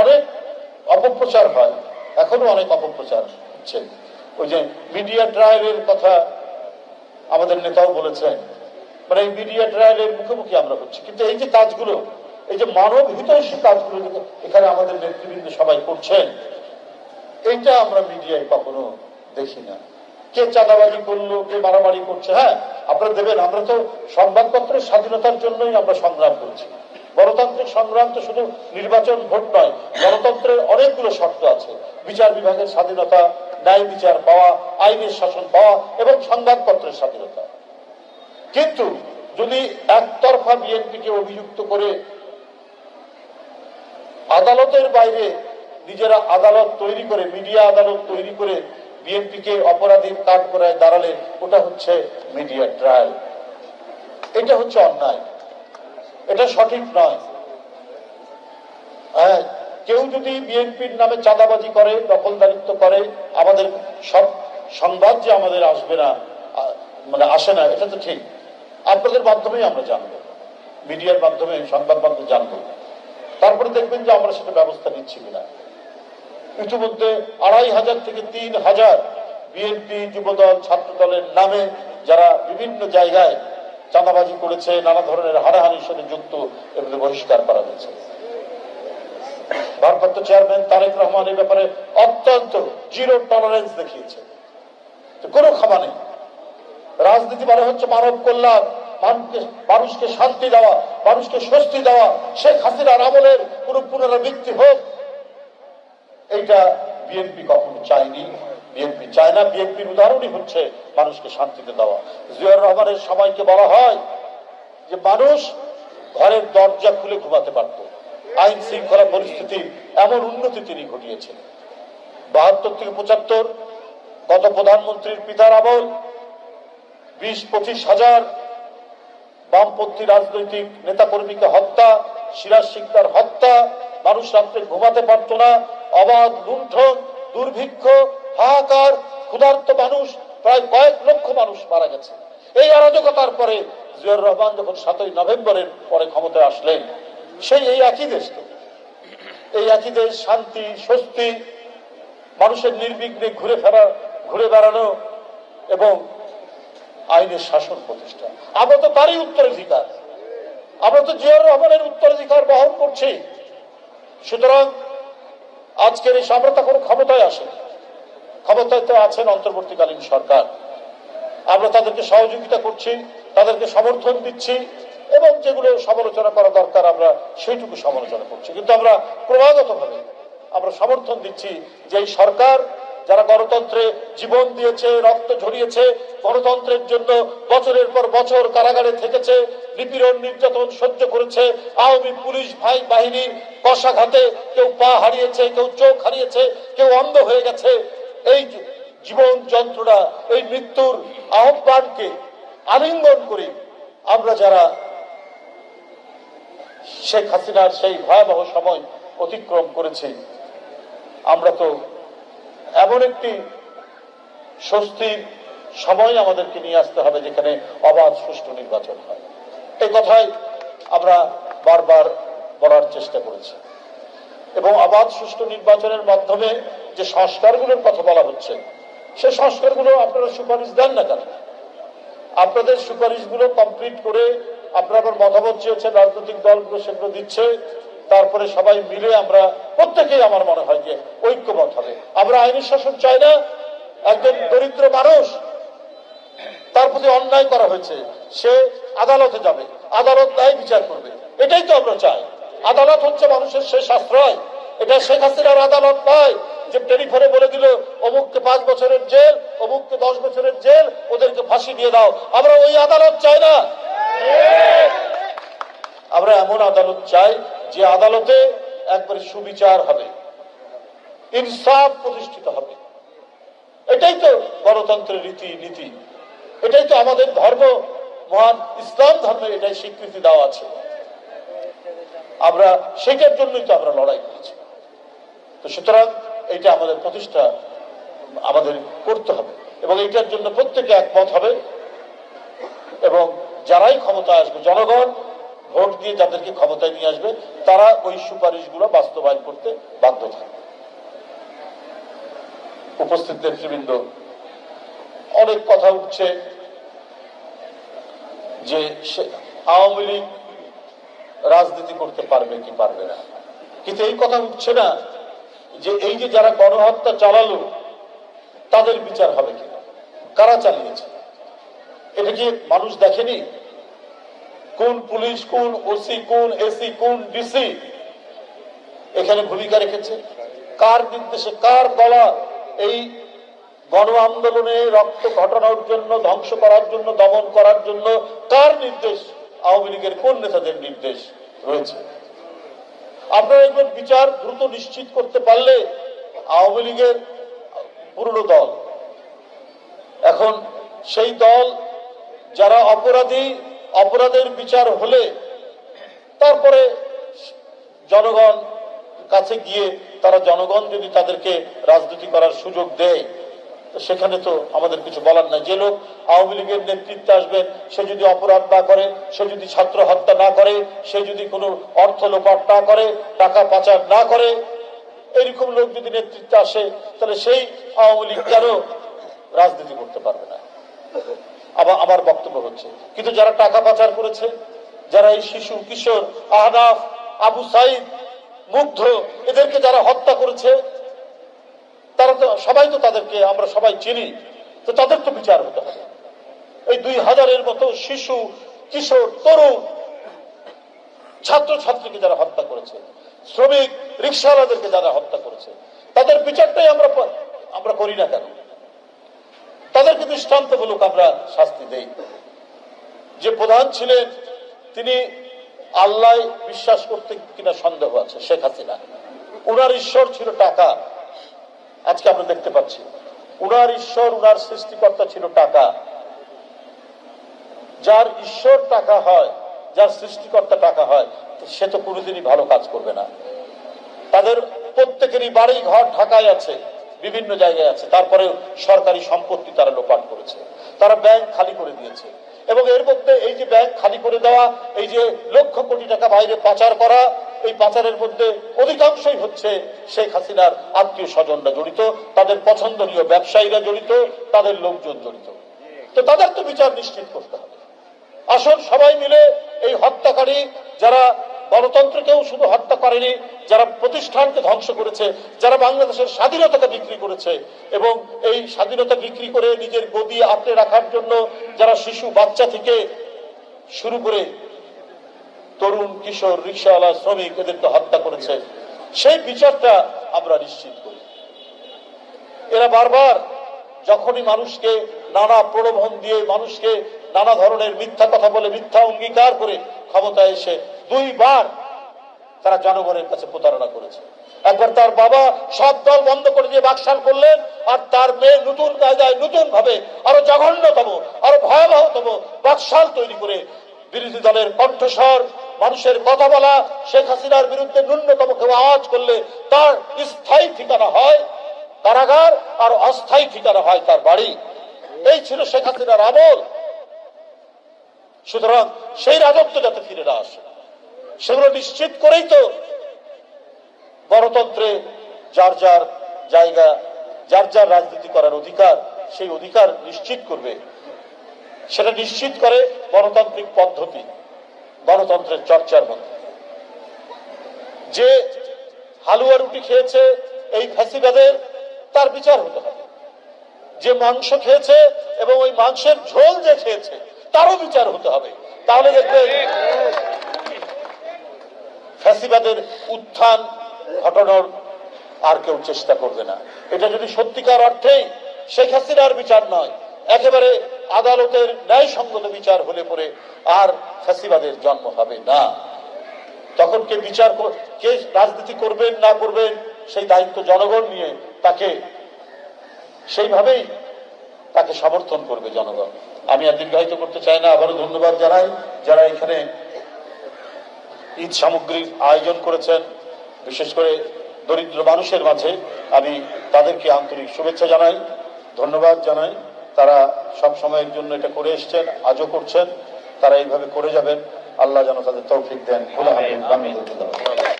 অনেক অপপ্রচার হয়। এখনও অনেক অপপ্রচার হচ্ছে। ওই যে মিডিয়া ট্রায়ালের কথা আমাদের নেতাও বলেছেন মানে এই মিডিয়া ট্রায়ালের মুখোমুখি আমরা হচ্ছি। কিন্তু এই যে কাজগুলো, এই যে মানব হিতৈষী কাজগুলো এখানে আমাদের নেতৃবৃন্দ সবাই করছেন, এইটা আমরা মিডিয়ায় কখনো দেখি না। কে চাঁদাবাজি করল, কে মারামারি করছে হ্যাঁ আপনারা দেবেন, আমরা তো সংবাদপত্রের স্বাধীনতার জন্যই আমরা সংগ্রাম করছি। গণতান্ত্রিক সংগ্রাম তো শুধু নির্বাচন ভোট নয়, গণতন্ত্রের অনেকগুলো শর্ত আছে। বিচার বিভাগের স্বাধীনতা, ন্যায় বিচার পাওয়া, আইনের শাসন পাওয়া এবং সংবাদপত্রের স্বাধীনতা। কিন্তু যদি একতরফা বিএনপিকে অভিযুক্ত করে আদালতের বাইরে নিজেরা আদালত তৈরি করে, মিডিয়া আদালত তৈরি করে বিএনপিকে অপরাধীর কাঠ করায় দাঁড়ালে, ওটা হচ্ছে মিডিয়া ট্রায়াল এটা হচ্ছে অন্যায়। এটা সঠিক নয়। হ্যাঁ কেউ যদি বিএনপির নামে চাঁদাবাজি করে, দখলদারিত্ব করে, আমাদের সব সংবাদ যে আমাদের আসবে না মানে আসে না, এটা তো ঠিক। আপনাদের মাধ্যমেই আমরা জানব। মিডিয়ার মাধ্যমে, সংবাদ মাধ্যমে জানব। তারপরে দেখবেন যে আমরা সেটা ব্যবস্থা নিচ্ছি কিনা। ইতিমধ্যে আড়াই হাজার থেকে তিন হাজার বিএনপি যুবদল, ছাত্রদলের নামে যারা বিভিন্ন জায়গায় চাঁদাবাজি করেছে, নানা ধরনের হানাহানির সাথে যুক্ত এগুলো বহিষ্কার করা হয়েছে। ভারপ্রাপ্ত চেয়ারম্যান তারেক রহমান এই ব্যাপারে অত্যন্ত জিরো টলারেন্স দেখিয়েছে। কোনো ক্ষমা নেই। রাজনীতি মানে হচ্ছে মানব কল্যাণ, মানুষকে মানুষকে শান্তি দেওয়া, মানুষকে স্বস্তি দেওয়া, শেখ হাসিনার আমলের কোন পুনরাবৃত্তি হোক। এইটা বিএনপি কখনো চায়নি। বিএনপি চায় না, বিএনপির উদাহরণই হচ্ছে মানুষকে শান্তিতে দেওয়া। জিয়াউর রহমানের সময়কে বলা হয় যে মানুষ ঘরের দরজা খুলে ঘুমাতে পারত। আইন শৃঙ্খলা পরিস্থিতি এমন উন্নতি তিনি ঘটিয়েছেন। বাহাত্তর থেকে পঁচাত্তর, গত প্রধানমন্ত্রীর পিতার আমল, বিশ, পঁচিশ হাজার বামপন্থী রাজনৈতিক নেতাকর্মীকে হত্যা সিরাজ সিকদার হত্যা, মানুষ রাত্রে ঘুমাতে পারত না, অবাধ লুণ্ঠন, দুর্ভিক্ষ হাহাকার ক্ষুধার্ত মানুষ, প্রায় কয়েক লক্ষ মানুষ মারা গেছে। এই অরাজকতার পরে জিয়াউর রহমান যখন সাতই নভেম্বরের পরে ক্ষমতায় আসলেন, সেই এই একই দেশ তো। এই একই দেশ, শান্তি, স্বস্তি, মানুষের নির্বিঘ্নে ঘুরে ফেরা, ঘুরে বেড়ানো এবং আইনের শাসন প্রতিষ্ঠা। আমরা তো তারই উত্তরাধিকার। আমরা তো জিয়াউর রহমানের উত্তরাধিকার বহন করছি। সুতরাং আজকের এই আমরা তখন ক্ষমতায় আসে। ক্ষমতায় তো আছেন অন্তর্বর্তীকালীন সরকার। আমরা তাদেরকে সহযোগিতা করছি, তাদেরকে সমর্থন দিচ্ছি এবং যেগুলো সমালোচনা করা দরকার আমরা সেইটুকু সমালোচনা করছি। কিন্তু আমরা ক্রমাগতভাবে আমরা সমর্থন দিচ্ছি যে এই সরকার যারা গণতন্ত্রে জীবন দিয়েছে, রক্ত ঝরিয়েছে, গণতন্ত্রের জন্য বছরের পর বছর কারাগারে থেকেছে, নিপীড়ন, নির্যাতন সহ্য করেছে, আওয়ামী পুলিশ, ভাই বাহিনীর কষাঘাতে কেউ পা হারিয়েছে, কেউ চোখ হারিয়েছে, কেউ অন্ধ হয়ে গেছে এই জীবন যন্ত্রণা, এই মৃত্যুর আহ্বানকে আলিঙ্গন করে আমরা যারা শেখ হাসিনার সেই ভয়াবহ সময় অতিক্রম করেছি, আমরা তো এমন একটি স্বস্তির সময় আমাদেরকে নিয়ে আসতে হবে যেখানে অবাধ সুষ্ঠু নির্বাচন হয়। এই কথাই আমরা বারবার বলার চেষ্টা করেছি। এবং অবাধ সুষ্ঠু নির্বাচনের মাধ্যমে যে সংস্কারগুলোর কথা বলা হচ্ছে, সে সংস্কারগুলো আপনারা সুপারিশ দেন না কেন? আপনাদের সুপারিশগুলো কমপ্লিট করে আপনারা আবার মতামত চেয়েছেন, রাজনৈতিক দলগুলো সেগুলো দিচ্ছে, তারপরে সবাই মিলে আমরা প্রত্যেকেই আমার মনে হয় যে ঐক্যমত হবে। আমরা আইনি শাসন চাই না, একজন দরিদ্র মানুষ তার প্রতি অন্যায় করা হয়েছে, সে আদালতে যাবে, আদালত ন্যায় বিচার করবে, এটাই তো আমরা চাই। আদালত হচ্ছে মানুষের শেষ আশ্রয়। এটা শেখ হাসিনার আদালত নয়, যে টেলিফোনে বলে দিল, অমুককে পাঁচ বছরের জেল, অমুককে দশ বছরের জেল, ওদেরকে ফাঁসি দিয়ে দাও। আমরা ওই আদালত চাই না। আমরা এমন আদালত চাই যে আদালতে একবারে সুবিচার হবে, ইনসাফ প্রতিষ্ঠিত হবে। এটাই তো গণতন্ত্রের রীতি নীতি। এটাই তো আমাদের ধর্ম, মহান ইসলাম ধর্মে এটাই স্বীকৃতি দেওয়া আছে। আমরা সেটার জন্যই তো আমরা লড়াই করেছি। তো সুতরাং এটা আমাদের প্রতিষ্ঠা আমাদের করতে হবে এবং এটার জন্য প্রত্যেকে একমত হবে এবং যারাই ক্ষমতা আসবে, জনগণ ভোট দিয়ে যাদেরকে ক্ষমতায় নিয়ে আসবে, তারা ওই সুপারিশগুলো বাস্তবায়ন করতে বাধ্য থাকবে। উপস্থিত নেতৃবৃন্দ, অনেক কথা উঠছে যে আওয়ামী লীগ রাজনীতি করতে পারবে কি পারবে না। কিন্তু এই কথা উঠছে না যে এই যে যারা গণহত্যা চালালো, তাদের বিচার হবে কিনা কারা চালিয়েছে? এটা কি মানুষ দেখেনি? কোন পুলিশ, কোন ওসি কোন এসি কোন ডিসি এখানে ভূমিকা রেখেছে? কার নির্দেশে, কার বলা এই গণ আন্দোলনে রক্ত ঘটানোর জন্য, ধ্বংস করার জন্য, দমন করার জন্য, কার নির্দেশ? আওয়ামী লীগের কোন নেতাদের নির্দেশ রয়েছে? আপনারা এগুলোর বিচার দ্রুত নিশ্চিত করতে পারলে আওয়ামী লীগের পুরনো দল, এখন সেই দল যারা অপরাধী, অপরাধের বিচার হলে তারপরে জনগণ কাছে গিয়ে তারা জনগণ যদি তাদেরকে রাজনীতি করার সুযোগ দেয় সেখানে তো আমাদের কিছু বলার নাই। যে লোক আওয়ামী লীগের নেতৃত্বে আসবেন, সে যদি অপরাধ না করে, সে যদি ছাত্র হত্যা না করে, সে যদি কোনো অর্থ লোপাট না করে, টাকা পাচার না করে, এরকম লোক যদি নেতৃত্বে আসে, তাহলে সেই আওয়ামী লীগ কেন রাজনীতি করতে পারবে না। আবার আমার বক্তব্য হচ্ছে, কিন্তু যারা টাকা পাচার করেছে, যারা এই শিশু, কিশোর, আহনাফ, আবু সাইদ, মুগ্ধ, এদেরকে যারা হত্যা করেছে তারা তো, সবাই তো তাদেরকে, আমরা সবাই চিনি, তো তাদের তো বিচার হতে হবে। এই দুই হাজারের মতো শিশু, কিশোর, তরুণ ছাত্র ছাত্রীকে যারা হত্যা করেছে, শ্রমিক রিক্সাওয়ালাদেরকে যারা হত্যা করেছে, তাদের বিচারটাই আমরা আমরা করি না কেন? তাদেরকে দৃষ্টান্তমূলক আমরা শাস্তি দেই। যে প্রধান ছিলেন, তিনি আল্লাহ বিশ্বাস করতে কিনা সন্দেহ আছে, শেখ হাসিনা। উনার ঈশ্বর ছিল টাকা। আজকে আমরা দেখতে পাচ্ছি, উনার ঈশ্বর, উনার সৃষ্টিকর্তা ছিল টাকা। যার ঈশ্বর টাকা হয়, যার সৃষ্টিকর্তা টাকা হয়, সে তো কোনোদিনই ভালো কাজ করবে না। তাদের প্রত্যেকেরই বাড়ি ঘর ঢাকায় আছে, বিভিন্ন জায়গায় আছে। তারপরে সরকারি সম্পত্তি তারা লোপাট করেছে। তারা ব্যাংক খালি করে দিয়েছে। এবং এর মধ্যে এই যে ব্যাংক খালি করে দেওয়া, এই যে লক্ষ কোটি টাকা বাইরে পাচার করা এই পাচারের মধ্যে অধিকাংশই হচ্ছে শেখ হাসিনার আত্মীয় স্বজনরা জড়িত, তাদের পছন্দনীয় ব্যবসায়ীরা জড়িত, তাদের লোকজন জড়িত। তো তাদের তো বিচার নিশ্চিত করতে হবে। আসুন সবাই মিলে এই হত্যাকারী যারা গণতন্ত্রকেও শুধু হত্যা করেনি, যারা প্রতিষ্ঠানকে ধ্বংস করেছে, যারা বাংলাদেশের স্বাধীনতাকে বিক্রি করেছে এবং এই স্বাধীনতা বিক্রি করে নিজের গদি আঁকড়ে রাখার জন্য যারা শিশু বাচ্চা থেকে শুরু করে তরুণ কিশোর রিক্সাওয়ালা শ্রমিক এদেরকে হত্যা করেছে। সেই বিচারটা আমরা নিশ্চিত করি। এরা বারবার যখনই মানুষকে নানা প্রলোভন দিয়ে মানুষকে নানা ধরনের মিথ্যা কথা বলে, মিথ্যা অঙ্গীকার করে ক্ষমতায় এসে দুইবার তারা জনগণের কাছে প্রতারণা করেছে। একবার তার বাবা সব দল বন্ধ করে দিয়ে বাকশাল করলেন আর তার মেয়ে নতুন কায়দায় নতুন ভাবে আরও জঘন্যতম, আরও ভয়াবহতম বাকশাল তৈরি করে বিরোধী দলের কণ্ঠস্বর মানুষের কথা বলা শেখ হাসিনার বিরুদ্ধে ন্যূনতম কেউ আওয়াজ করলে তার স্থায়ী ঠিকানা হয় কারাগার আর অস্থায়ী ঠিকানা হয় তার বাড়ি। এই ছিল শেখ হাসিনার আমল। সুতরাং সেই রাজত্ব যাতে ফিরে না আসে, সেগুলো নিশ্চিত করেই তো গণতন্ত্রে যার যার জায়গা, যার যার রাজনীতি করার অধিকার, সেই অধিকার নিশ্চিত করবে। সেটা নিশ্চিত করে গণতান্ত্রিক পদ্ধতি। গণতন্ত্রের চর্চার মধ্যে। যে হালুয়া রুটি খেয়েছে এই ফ্যাসিবাদের, তার বিচার হতে হবে। যে মাংস খেয়েছে এবং ওই মাংসের ঝোল যে খেয়েছে, তারও বিচার হতে হবে। তাহলে দেখবেন ফ্যাসিবাদের উত্থান ঘটানোর আর কেউ চেষ্টা করবে না। এটা যদি সত্যিকার অর্থেই শেখ হাসিনার বিচার নয়, একেবারে আদালতের ন্যায়সঙ্গত বিচার হলে পরে আর ফ্যাসিবাদের জন্ম হবে না। তখন কে বিচার কে রাজনীতি করবেন, না করবেন, সেই দায়িত্ব জনগণ নিয়ে তাকে সেইভাবেই তাকে সমর্থন করবে জনগণ। আমি আর দীর্ঘায়িত করতে চাই না, আবারও ধন্যবাদ জানাই যারা এখানে ঈদ সামগ্রীর আয়োজন করেছেন, বিশেষ করে দরিদ্র মানুষের মাঝে। আমি তাদেরকে আন্তরিক শুভেচ্ছা জানাই, ধন্যবাদ জানাই। তারা সব সময়ের জন্য এটা করে এসছেন আজও করছেন তারা এইভাবে করে যাবেন। আল্লাহ যেন তাদের তৌফিক দেন।